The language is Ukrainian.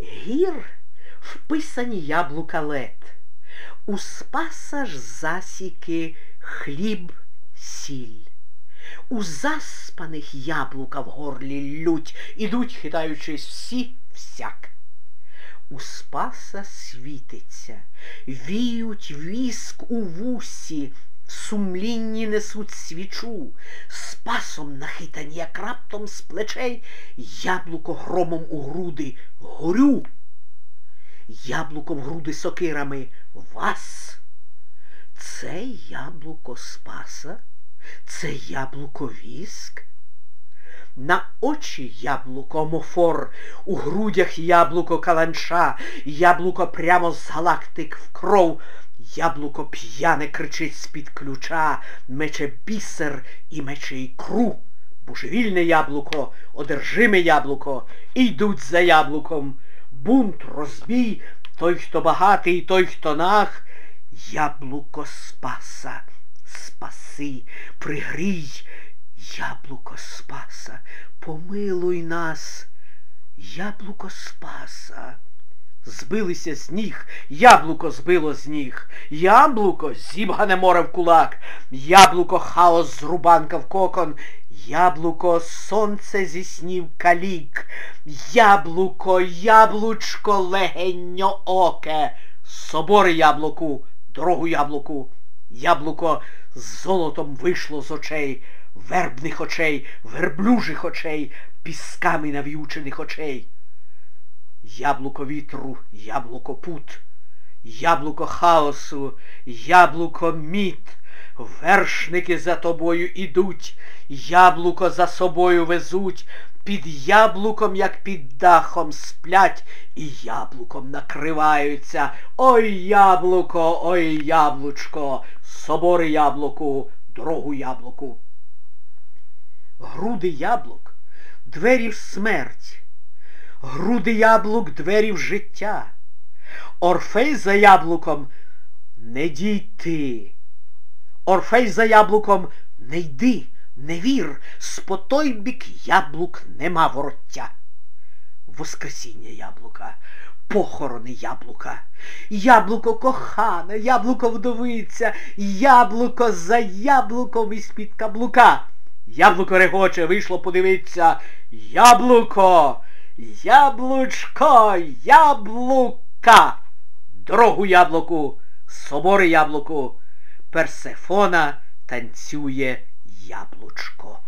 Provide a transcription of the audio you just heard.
Гір вписані яблука лед. У спаса ж засіки хліб, сіль. У заспаних яблука в горлі лють, ідуть, хитаючись всі всяк. У спаса світиться, віють віск у вусі, сумлінні несуть свічу, спасом нахитані, як раптом з плечей, яблуко громом у груди. Горю. Яблуко в груди сокирами. Вас. Це яблуко спаса, це яблуко віск. На очі яблуко мофор, у грудях яблуко каланча, яблуко прямо з галактик в кров, яблуко п'яне кричить з-під ключа, мече бісер і мече ікру. Божевільне яблуко, одержиме яблуко, йдуть за яблуком. Бунт, розбій, той, хто багатий, той, хто нах, яблуко спаса, спаси, пригрій, яблуко спаса, помилуй нас, яблуко спаса. Збилися з ніг, яблуко збило з ніг, яблуко зібгане море в кулак, яблуко хаос з рубанка в кокон, яблуко сонце зі снів калік, яблуко, яблучко легеньо оке, собори яблуку, дорогу яблуку, яблуко з золотом вийшло з очей, вербних очей, верблюжих очей, пісками нав'ючених очей. Яблуко вітру, яблуко пут, яблуко хаосу, яблуко міт, вершники за тобою ідуть, яблуко за собою везуть, під яблуком, як під дахом, сплять, і яблуком накриваються. Ой яблуко, ой яблучко, собори яблуку, дорогу яблуку. Груди яблук, двері в смерть. Груди яблук двері в життя. Орфей за яблуком не дійти. Орфей за яблуком не йди, не вір, з по той бік яблук нема вороття. Воскресіння яблука, похорони яблука, яблуко кохане, яблуко вдовиця, яблуко за яблуком із-під каблука. Яблуко регоче, вийшло подивиться. Яблуко! Яблучко, яблука, дорогу яблуку, собори яблуку, Персефона танцює яблучко.